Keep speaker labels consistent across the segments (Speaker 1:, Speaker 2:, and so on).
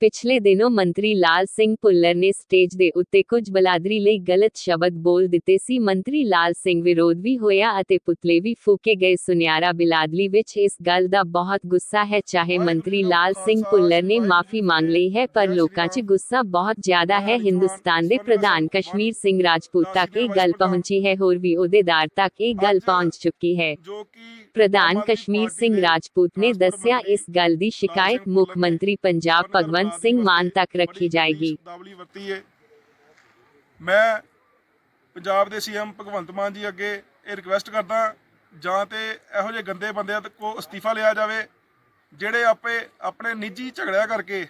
Speaker 1: ਪਿਛਲੇ ਦਿਨੋਂ ਮੰਤਰੀ ਲਾਲ ਸਿੰਘ ਭੁੱਲਰ ਨੇ ਸਟੇਜ ਦੇ ਉੱਤੇ ਕੁਝ ਬਲਾਦਰੀ ਲਈ ਗਲਤ ਸ਼ਬਦ ਬੋਲ ਦਿੱਤੇ ਸੀ। ਮੰਤਰੀ ਲਾਲ ਸਿੰਘ ਵਿਰੋਧ ਵੀ ਹੋਇਆ ਅਤੇ ਪੁਤਲੇ ਵੀ ਫੂਕੇ ਗਏ। ਸੁਨਿਆਰਾ ਬਿਲਾਦਲੀ ਵਿੱਚ ਇਸ ਗੱਲ ਦਾ ਬਹੁਤ ਗੁੱਸਾ ਹੈ। ਚਾਹੇ ਮੰਤਰੀ ਲਾਲ ਸਿੰਘ ਭੁੱਲਰ ਨੇ ਮਾਫੀ ਮੰਗ ਲਈ ਹੈ ਪਰ ਲੋਕਾਂ 'ਚ ਗੁੱਸਾ ਬਹੁਤ ਜ਼ਿਆਦਾ ਹੈ। ਹਿੰਦੁਸਤਾਨ ਦੇ ਪ੍ਰਧਾਨ ਕਸ਼ਮੀਰ ਸਿੰਘ ਰਾਜਪੂਤ ਤੱਕ ਇਹ ਗੱਲ ਪਹੁੰਚੀ ਹੈ। ਹੋਰ ਵੀ ਅਹੁਦੇਦਾਰ ਤੱਕ ਇਹ ਗੱਲ ਪਹੁੰਚ ਚੁੱਕੀ ਹੈ।
Speaker 2: ਜੋ ਕਿ
Speaker 1: ਪ੍ਰਧਾਨ ਕਸ਼ਮੀਰ ਸਿੰਘ ਰਾਜਪੂਤ ਨੇ ਦੱਸਿਆ, ਇਸ ਗੱਲ ਦੀ ਸ਼ਿਕਾਇਤ ਮੁੱਖ ਮੰਤਰੀ ਪੰਜਾਬ ਭਗਵੰਤ ਸਿੰਘ ਮਾਨ ਤੱਕ ਰੱਖੀ ਜਾਏਗੀ।
Speaker 2: ਮੈਂ ਪੰਜਾਬ ਦੇ ਸੀਐਮ ਭਗਵੰਤ ਮਾਨ ਜੀ ਅੱਗੇ ਇਹ ਰਿਕਵੈਸਟ ਕਰਦਾ ਜਾਂ ਤੇ ਇਹੋ ਜਿਹੇ ਗੰਦੇ ਬੰਦਿਆਂ ਕੋ ਅਸਤੀਫਾ ਲਿਆ ਜਾਵੇ, ਜਿਹੜੇ ਆਪੇ ਆਪਣੇ ਨਿੱਜੀ ਝਗੜਿਆ ਕਰਕੇ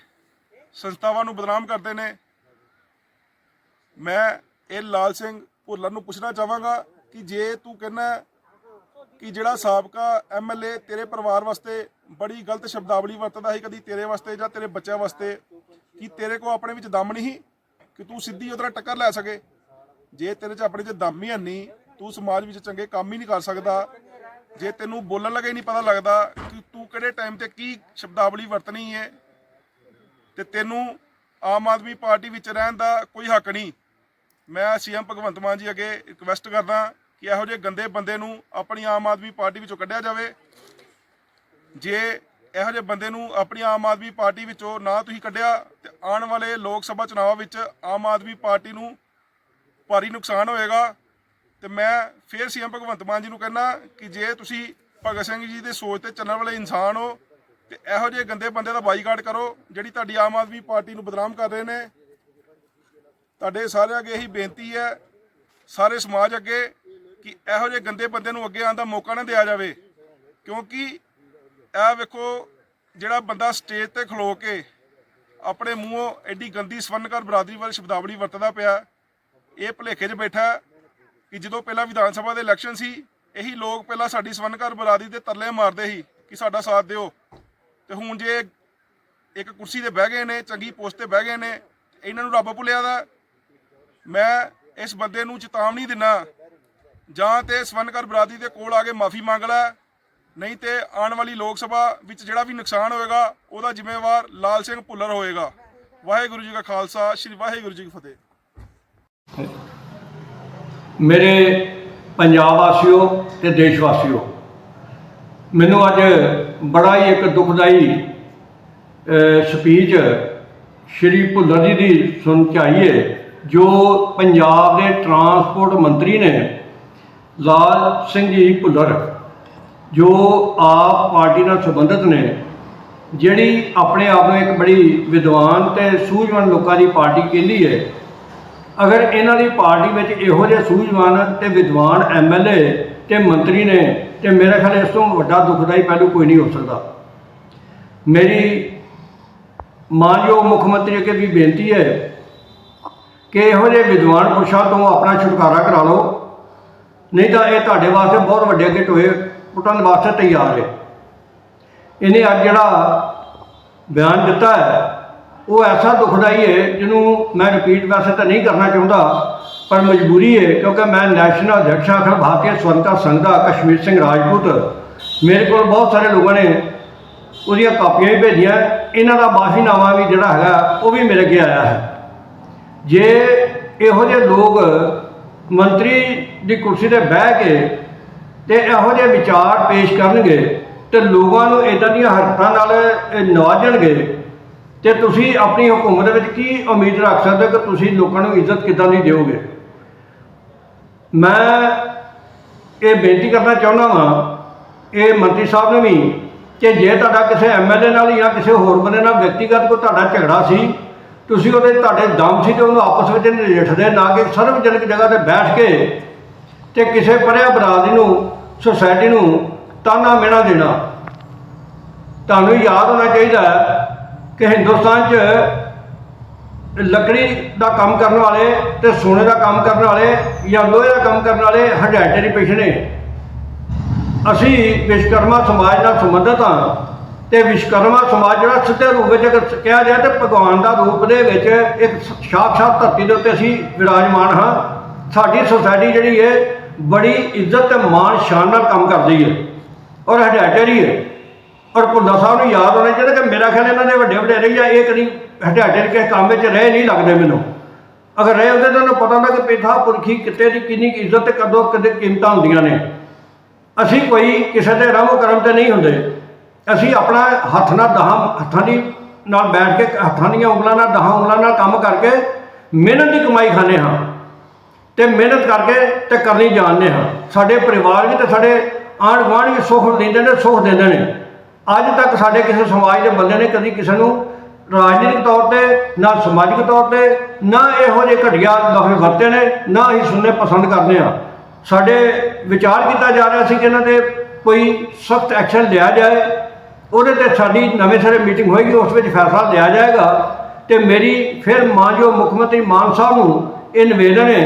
Speaker 2: ਸੰਸਥਾਵਾਂ ਨੂੰ ਬਦਨਾਮ ਕਰਦੇ ਨੇ। ਮੈਂ ਇਹ ਲਾਲ ਸਿੰਘ ਭੁੱਲਰ ਨੂੰ ਪੁੱਛਣਾ ਚਾਹਾਂਗਾ ਕਿ ਜੇ ਤੂੰ ਕਹਿੰਦਾ ਕਿ ਜਿਹੜਾ ਸਾਬਕਾ ਐਮਐਲਏ ਤੇਰੇ ਪਰਿਵਾਰ ਵਾਸਤੇ ਬੜੀ ਗਲਤ ਸ਼ਬਦਾਵਲੀ ਵਰਤਦਾ ਸੀ, ਕਦੀ ਤੇਰੇ ਵਾਸਤੇ ਜਾਂ ਤੇਰੇ ਬੱਚਿਆਂ ਵਾਸਤੇ, ਕਿ ਤੇਰੇ ਕੋ ਆਪਣੇ ਵਿੱਚ ਦਮ ਨਹੀਂ ਕਿ ਤੂੰ ਸਿੱਧੀ ਉਹਦਾ ਟੱਕਰ ਲੈ ਸਕੇ। ਜੇ ਤੇਰੇ 'ਚ ਆਪਣੇ 'ਚ ਦਮ ਹੀ ਹੈ ਨਹੀਂ, ਤੂੰ ਸਮਾਜ ਵਿੱਚ ਚੰਗੇ ਕੰਮ ਹੀ ਨਹੀਂ ਕਰ ਸਕਦਾ। ਜੇ ਤੈਨੂੰ ਬੋਲਣ ਲੱਗੇ ਨਹੀਂ ਪਤਾ ਲੱਗਦਾ ਕਿ ਤੂੰ ਕਿਹੜੇ ਟਾਈਮ ਤੇ ਕੀ ਸ਼ਬਦਾਵਲੀ ਵਰਤਣੀ ਹੈ, ਤੇ ਤੈਨੂੰ ਆਮ ਆਦਮੀ ਪਾਰਟੀ ਵਿੱਚ ਰਹਿਣ ਦਾ ਕੋਈ ਹੱਕ ਨਹੀਂ। ਮੈਂ ਸੀਐਮ ਭਗਵੰਤ ਮਾਨ ਜੀ ਅੱਗੇ ਰਿਕਵੈਸਟ ਕਰਦਾ ਕਿ ਇਹੋ ਜਿਹੇ ਗੰਦੇ ਬੰਦੇ ਨੂੰ ਆਪਣੀ ਆਮ ਆਦਮੀ ਪਾਰਟੀ ਵਿੱਚੋਂ ਕੱਢਿਆ ਜਾਵੇ। ਜੇ ਇਹੋ ਜਿਹੇ ਬੰਦੇ ਨੂੰ ਆਪਣੀ ਆਮ ਆਦਮੀ ਪਾਰਟੀ ਵਿੱਚੋਂ ਨਾ ਤੁਸੀਂ ਕੱਢਿਆ, ਤੇ ਆਉਣ ਵਾਲੇ ਲੋਕ ਸਭਾ ਚੁਣਾਵਾਂ ਵਿੱਚ ਆਮ ਆਦਮੀ ਪਾਰਟੀ ਨੂੰ ਭਾਰੀ ਨੁਕਸਾਨ ਹੋਏਗਾ। ਤੇ ਮੈਂ ਫੇਰ ਸੀਐਮ ਭਗਵੰਤ ਮਾਨ ਜੀ ਨੂੰ ਕਹਿੰਦਾ ਕਿ ਜੇ ਤੁਸੀਂ ਭਗਤ ਸਿੰਘ ਜੀ ਦੇ ਸੋਚ ਤੇ ਚੱਲਣ ਵਾਲੇ ਇਨਸਾਨ ਹੋ, ਤੇ ਇਹੋ ਜਿਹੇ ਗੰਦੇ ਬੰਦੇ ਦਾ ਬਾਈਕਾਟ ਕਰੋ, ਜਿਹੜੀ ਤੁਹਾਡੀ ਆਮ ਆਦਮੀ ਪਾਰਟੀ ਨੂੰ ਬਦਨਾਮ ਕਰ ਰਹੇ ਨੇ। ਤੁਹਾਡੇ ਸਾਰਿਆਂ ਅੱਗੇ ਇਹੀ ਬੇਨਤੀ ਹੈ, ਸਾਰੇ ਸਮਾਜ ਅੱਗੇ ਕਿ ਇਹੋ ਜਿਹੇ ਗੰਦੇ ਬੰਦੇ ਨੂੰ ਅੱਗੇ ਆਉਣ ਦਾ ਮੌਕਾ ਨਾ ਦਿਆ ਜਾਵੇ। ਕਿਉਂਕਿ ਇਹ ਵੇਖੋ, ਜਿਹੜਾ ਬੰਦਾ ਸਟੇਜ ਤੇ ਖਲੋ ਕੇ ਆਪਣੇ ਮੂੰਹੋਂ ਐਡੀ ਗੰਦੀ ਸਵਰਨਕਾਰ ਬਰਾਦਰੀ ਵਾਲੀ ਸ਼ਬਦਾਵਲੀ ਵਰਤਦਾ ਪਿਆ, ਇਹ ਭੁਲੇਖੇ 'ਚ ਬੈਠਾ ਕਿ ਜਦੋਂ ਪਹਿਲਾਂ ਵਿਧਾਨ ਸਭਾ ਦੇ ਇਲੈਕਸ਼ਨ ਸੀ, ਇਹੀ ਲੋਕ ਪਹਿਲਾਂ ਸਾਡੀ ਸਵਰਨਕਾਰ ਬਰਾਦਰੀ ਦੇ ਤਰਲੇ ਮਾਰਦੇ ਸੀ ਕਿ ਸਾਡਾ ਸਾਥ ਦਿਓ। ਤੇ ਹੁਣ ਜੇ ਇੱਕ ਕੁਰਸੀ ਤੇ ਬਹਿ ਗਏ ਨੇ, ਚੰਗੀ ਪੋਸਟ ਤੇ ਬਹਿ ਗਏ ਨੇ, ਇਹਨਾਂ ਨੂੰ ਰੱਬ ਭੁੱਲਿਆ ਦਾ, ਮੈਂ ਇਸ ਬੰਦੇ ਨੂੰ ਚੇਤਾਵਨੀ ਦਿੰਨਾ ਜਾਂ ਤੇ ਸਵਨਕਰ ਬਰਾਦੀ ਦੇ ਕੋਲ ਆ ਕੇ ਮਾਫੀ ਮੰਗ ਲੈ, ਨਹੀਂ ਤੇ ਆਉਣ ਵਾਲੀ ਲੋਕ ਸਭਾ ਵਿੱਚ ਜਿਹੜਾ ਵੀ ਨੁਕਸਾਨ ਹੋਏਗਾ, ਉਹਦਾ ਜ਼ਿੰਮੇਵਾਰ ਲਾਲ ਸਿੰਘ ਭੁੱਲਰ ਹੋਏਗਾ। ਵਾਹਿਗੁਰੂ ਜੀ ਕਾ ਖਾਲਸਾ, ਸ੍ਰੀ ਵਾਹਿਗੁਰੂ ਜੀ ਕੀ ਫਤਿਹ।
Speaker 3: ਮੇਰੇ ਪੰਜਾਬ ਵਾਸੀਓ ਤੇ ਦੇਸ਼ ਵਾਸੀਓ, ਮੈਨੂੰ ਅੱਜ ਬੜਾ ਹੀ ਇੱਕ ਦੁਖਦਾਈ ਸਪੀਚ ਸ਼੍ਰੀ ਭੁੱਲਰ ਜੀ ਦੀ ਸੁਣ ਕੇ ਆਈ ਜੋ ਪੰਜਾਬ ਦੇ ਟਰਾਂਸਪੋਰਟ ਮੰਤਰੀ ਨੇ ਲਾਲ ਸਿੰਘ ਜੀ ਭੁੱਲਰ, ਜੋ ਆਪ ਪਾਰਟੀ ਨਾਲ ਸੰਬੰਧਿਤ ਨੇ, ਜਿਹੜੀ ਆਪਣੇ ਆਪ ਨੂੰ ਇੱਕ ਬੜੀ ਵਿਦਵਾਨ ਤੇ ਸੂਝਵਾਨ ਲੋਕਾਂ ਦੀ ਪਾਰਟੀ ਕਹਿੰਦੀ ਹੈ। ਅਗਰ ਇਹਨਾਂ ਦੀ ਪਾਰਟੀ ਵਿੱਚ ਇਹੋ ਜਿਹੇ ਸੂਝਵਾਨ ਤੇ ਵਿਦਵਾਨ ਐਮਐਲਏ ਤੇ ਮੰਤਰੀ ਨੇ, ਤੇ ਮੇਰੇ ਖਿਆਲ ਇਸ ਤੋਂ ਵੱਡਾ ਦੁਖਦਾਈ ਪਹਿਲੂ ਕੋਈ ਨਹੀਂ ਹੋ ਸਕਦਾ। ਮੇਰੀ ਮਾਨਯੋਗ ਮੁੱਖ ਮੰਤਰੀ ਅੱਗੇ ਵੀ ਬੇਨਤੀ ਹੈ ਕਿ ਇਹੋ ਜਿਹੇ ਵਿਦਵਾਨ ਪੁਰਸ਼ਾਂ ਤੋਂ ਆਪਣਾ ਛੁਟਕਾਰਾ ਕਰਾ ਲਓ। ਨਹੀਂ ਤਾਂ ਇਹ ਤੁਹਾਡੇ ਵਾਸਤੇ ਬਹੁਤ ਵੱਡੇ ਅੱਗੇ ਟੋਏ ਪੁੱਟਣ ਵਾਸਤੇ ਤਿਆਰ ਹੈ। ਇਹਨੇ ਅੱਜ ਜਿਹੜਾ ਬਿਆਨ ਦਿੱਤਾ ਹੈ, ਉਹ ਐਸਾ ਦੁਖਦਾਈ ਹੈ, ਜਿਹਨੂੰ ਮੈਂ ਰਿਪੀਟ ਵੈਸੇ ਤਾਂ ਨਹੀਂ ਕਰਨਾ ਚਾਹੁੰਦਾ, ਪਰ ਮਜਬੂਰੀ ਹੈ, ਕਿਉਂਕਿ ਮੈਂ ਨੈਸ਼ਨਲ ਅਧਿਕਸ਼ ਅਖਿਲ ਭਾਰਤੀ ਸਵਤੰਤਰਤਾ ਸੰਘ ਦਾ ਕਸ਼ਮੀਰ ਸਿੰਘ ਰਾਜਪੂਤ। ਮੇਰੇ ਕੋਲ ਬਹੁਤ ਸਾਰੇ ਲੋਕਾਂ ਨੇ ਉਹਦੀਆਂ ਕਾਪੀਆਂ ਵੀ ਭੇਜੀਆਂ, ਇਹਨਾਂ ਦਾ ਮਾਫੀਨਾਮਾ ਵੀ ਜਿਹੜਾ ਹੈਗਾ, ਉਹ ਵੀ ਮੇਰੇ ਅੱਗੇ ਆਇਆ ਹੈ। ਜੇ ਇਹੋ ਜਿਹੇ ਲੋਕ ਮੰਤਰੀ ਦੀ ਕੁਰਸੀ ਤੇ ਬਹਿ ਕੇ ਤੇ ਇਹੋ ਜਿਹੇ ਵਿਚਾਰ ਪੇਸ਼ ਕਰਨਗੇ ਤੇ ਲੋਕਾਂ ਨੂੰ ਇਦਾਂ ਦੀਆਂ ਹਰਕਤਾਂ ਨਾਲ ਇਹ ਨਵਾਜਣਗੇ। ਤੇ ਤੁਸੀਂ ਆਪਣੀ ਹਕੂਮਤ ਵਿੱਚ ਕੀ ਉਮੀਦ ਰੱਖ ਸਕਦੇ ਹੋ ਕਿ ਤੁਸੀਂ ਲੋਕਾਂ ਨੂੰ ਇੱਜ਼ਤ ਕਿੱਦਾਂ ਦੀ ਦਿਓਗੇ? ਮੈਂ ਇਹ ਬੇਨਤੀ ਕਰਨਾ ਚਾਹੁੰਦਾ ਹਾਂ ਇਹ ਮੰਤਰੀ ਸਾਹਿਬ ਨੂੰ ਵੀ, ਕਿ ਜੇ ਤੁਹਾਡਾ ਕਿਸੇ ਐਮਐਲਏ ਨਾਲ ਜਾਂ ਕਿਸੇ ਹੋਰ ਬੰਦੇ ਨਾਲ ਵਿਅਕਤੀਗਤ ਕੋਈ ਤੁਹਾਡਾ ਝਗੜਾ ਸੀ ਤੁਸੀਂ ਉਹਦੇ ਤੁਹਾਡੇ ਦਮ ਸੀ ਤੇ ਉਹਨੂੰ ਆਪਸ ਵਿੱਚ ਨਜਿੱਠਦੇ ਨਾ ਕਿ ਸਰਵਜਨਕ ਜਗ੍ਹਾ ਤੇ ਬੈਠ ਕੇ ਤੇ ਕਿਸੇ ਪਰਿਆ ਬਰਾਦਰੀ ਨੂੰ ਸੁਸਾਇਟੀ ਨੂੰ ਤਾਨਾ ਮਿਹਣਾ ਦੇਣਾ। ਤੁਹਾਨੂੰ ਯਾਦ ਹੋਣਾ ਚਾਹੀਦਾ ਕਿ ਹਿੰਦੁਸਤਾਨ 'ਚ ਲੱਕੜੀ ਦਾ ਕੰਮ ਕਰਨ ਵਾਲੇ ਤੇ ਸੋਨੇ ਦਾ ਕੰਮ ਕਰਨ ਵਾਲੇ ਜਾਂ ਲੋਹੇ ਦਾ ਕੰਮ ਕਰਨ ਵਾਲੇ ਹਡੈਟਰੀ ਪੇਸ਼ੇ ਨੇ। ਅਸੀਂ ਵਿਸ਼ਕਰਮਾ ਸਮਾਜ ਨਾਲ ਸੰਬੰਧਿਤ ਹਾਂ। ਤੇ ਵਿਸ਼ਕਰਮਾ ਸਮਾਜ ਜਿਹੜਾ ਸਿੱਧੇ ਰੂਪ ਵਿੱਚ ਅਗਰ ਕਿਹਾ ਜਾਏ ਤੇ ਭਗਵਾਨ ਦਾ ਰੂਪ ਦੇ ਵਿੱਚ ਇੱਕ ਸਾਖਸ਼ਾਤ ਧਰਤੀ ਦੇ ਉੱਤੇ ਅਸੀਂ ਵਿਰਾਜਮਾਨ ਹਾਂ। ਸਾਡੀ ਸੋਸਾਇਟੀ ਜਿਹੜੀ ਹੈ ਬੜੀ ਇੱਜ਼ਤ ਤੇ ਮਾਣ ਸ਼ਾਨ ਨਾਲ ਕੰਮ ਕਰਦੀ ਹੈ। ਔਰ ਹਡੈਟਰੀ ਹੈ। ਔਰ ਭੁੱਲਾ ਸਾਹਿਬ ਨੂੰ ਯਾਦ ਹੋਣਾ ਚਾਹੀਦਾ ਕਿ ਮੇਰਾ ਖਿਆਲ ਇਹਨਾਂ ਦੇ ਵੱਡੇ ਵਡੇਰੇ ਜਾਂ ਇਹ ਕਦੀ ਹਟਾਟੇ ਕਿਸੇ ਕੰਮ ਵਿੱਚ ਰਹੇ ਨਹੀਂ ਲੱਗਦੇ ਮੈਨੂੰ। ਅਗਰ ਰਹੇ ਹੁੰਦੇ ਤਾਂ ਉਹਨੂੰ ਪਤਾ ਹੁੰਦਾ ਕਿ ਪੇਠਾ ਪੁਰਖੀ ਕਿਤੇ ਦੀ ਕਿੰਨੀ ਇੱਜ਼ਤ ਤੇ ਕਦੋਂ ਕਦੇ ਕੀਮਤਾਂ ਹੁੰਦੀਆਂ ਨੇ। ਅਸੀਂ ਕੋਈ ਕਿਸੇ ਦੇ ਰਮ ਕਰਮ ਤੇ ਨਹੀਂ ਹੁੰਦੇ। ਅਸੀਂ ਆਪਣਾ ਹੱਥ ਨਾਲ ਦਹਾਂ ਹੱਥਾਂ ਦੀ ਨਾਲ ਬੈਠ ਕੇ ਹੱਥਾਂ ਦੀਆਂ ਉਂਗਲਾਂ ਨਾਲ ਦਹਾਂ ਉਂਗਲਾਂ ਨਾਲ ਕੰਮ ਕਰਕੇ ਮਿਹਨਤ ਦੀ ਕਮਾਈ ਖਾਂਦੇ ਹਾਂ ਤੇ ਮਿਹਨਤ ਕਰਕੇ ਤੇ ਕਰਨੀ ਜਾਣਦੇ ਹਾਂ। ਸਾਡੇ ਪਰਿਵਾਰ ਵੀ ਤੇ ਸਾਡੇ ਆਂਢ ਗੁਆਂਢ ਵੀ ਸੁੱਖ ਦਿੰਦੇ ਨੇ, ਸੁੱਖ ਦਿੰਦੇ ਨੇ। ਅੱਜ ਤੱਕ ਸਾਡੇ ਕਿਸੇ ਸਮਾਜ ਦੇ ਬੰਦੇ ਨੇ ਕਦੀ ਕਿਸੇ ਨੂੰ ਰਾਜਨੀਤਿਕ ਤੌਰ ਤੇ, ਨਾ ਸਮਾਜਿਕ ਤੌਰ ਤੇ, ਨਾ ਇਹੋ ਜਿਹੇ ਘਟੀਆ ਦਫ਼ੇ ਵਰਤੇ ਨੇ, ਨਾ ਹੀ ਸੁਣਨੇ ਪਸੰਦ ਕਰਦੇ ਆ ਸਾਡੇ ਵਿਚਾਰ ਕੀਤਾ ਜਾ ਰਿਹਾ ਸੀ ਕਿ ਇਹਨਾਂ ਤੇ ਕੋਈ ਸਖਤ ਐਕਸ਼ਨ ਲਿਆ ਜਾਏ। ਉਹਦੇ ਤੇ ਸਾਡੀ ਨਵੇਂ ਸਿਰੇ ਮੀਟਿੰਗ ਹੋਏਗੀ, ਉਸ ਵਿੱਚ ਫੈਸਲਾ ਲਿਆ ਜਾਏਗਾ ਤੇ ਮੇਰੀ ਫਿਰ ਮਾਨਯੋਗ ਮੁੱਖ ਮੰਤਰੀ ਮਾਨ ਸਾਹਿਬ ਨੂੰ ਇਹ ਨਿਵੇਦਨ ਹੈ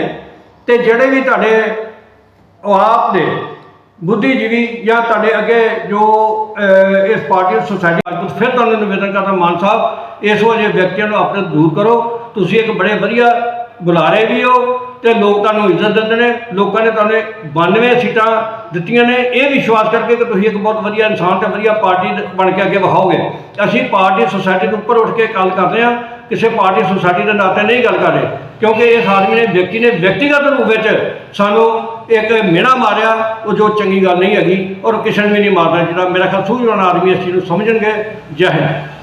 Speaker 3: ਤੇ ਜਿਹੜੇ ਵੀ ਤੁਹਾਡੇ ਉਹ ਆਪ ਦੇ ਬੁੱਧੀਜੀਵੀ ਜਾਂ ਤੁਹਾਡੇ ਅੱਗੇ ਜੋ ਇਸ ਪਾਰਟੀ ਸੁਸਾਇਟੀ ਅੱਜ ਫਿਰ ਤੁਹਾਨੂੰ ਨਿਵੇਦਨ ਕਰਦਾ ਮਾਨ ਸਾਹਿਬ, ਇਸ ਵਜੇ ਵਿਅਕਤੀਆਂ ਨੂੰ ਆਪਣੇ ਦੂਰ ਕਰੋ। ਤੁਸੀਂ ਇੱਕ ਬੜੇ ਵਧੀਆ ਬੁਲਾਰੇ ਵੀ ਹੋ ਤੇ ਲੋਕ ਤੁਹਾਨੂੰ ਇੱਜ਼ਤ ਦਿੰਦੇ ਨੇ, ਲੋਕਾਂ ਨੇ ਤੁਹਾਨੂੰ 92 ਸੀਟਾਂ ਦਿੱਤੀਆਂ ਨੇ। ਇਹ ਵਿਸ਼ਵਾਸ ਕਰਕੇ ਕਿ ਤੁਸੀਂ ਇੱਕ ਬਹੁਤ ਵਧੀਆ ਇਨਸਾਨ ਤੇ ਵਧੀਆ ਪਾਰਟੀ ਬਣ ਕੇ ਅੱਗੇ ਵਹਾਓਗੇ। ਅਸੀਂ ਪਾਰਟੀ ਸੁਸਾਇਟੀ ਦੇ ਉੱਪਰ ਉੱਠ ਕੇ ਗੱਲ ਕਰਦੇ ਹਾਂ। ਕਿਸੇ ਪਾਰਟੀ ਸੁਸਾਇਟੀ ਦੇ ਨਾਤੇ ਨਹੀਂ ਗੱਲ ਕਰ ਰਹੇ। ਕਿਉਂਕਿ ਇਸ ਆਦਮੀ ਨੇ ਵਿਅਕਤੀ ਨੇ ਵਿਅਕਤੀਗਤ ਰੂਪ ਵਿੱਚ ਸਾਨੂੰ ਇੱਕ ਮਿਹਣਾ ਮਾਰਿਆ। ਉਹ ਜੋ ਚੰਗੀ ਗੱਲ ਨਹੀਂ ਹੈਗੀ। ਔਰ ਕਿਸੇ ਨੂੰ ਵੀ ਨਹੀਂ ਮਾਰਦਾ ਜਿਹੜਾ ਮੇਰਾ ਖਿਆਲ ਸੂਝਵਾਨ ਆਦਮੀ ਇਸ ਚੀਜ਼ ਨੂੰ ਸਮਝਣਗੇ। ਜੈ ਹਿੰਦ।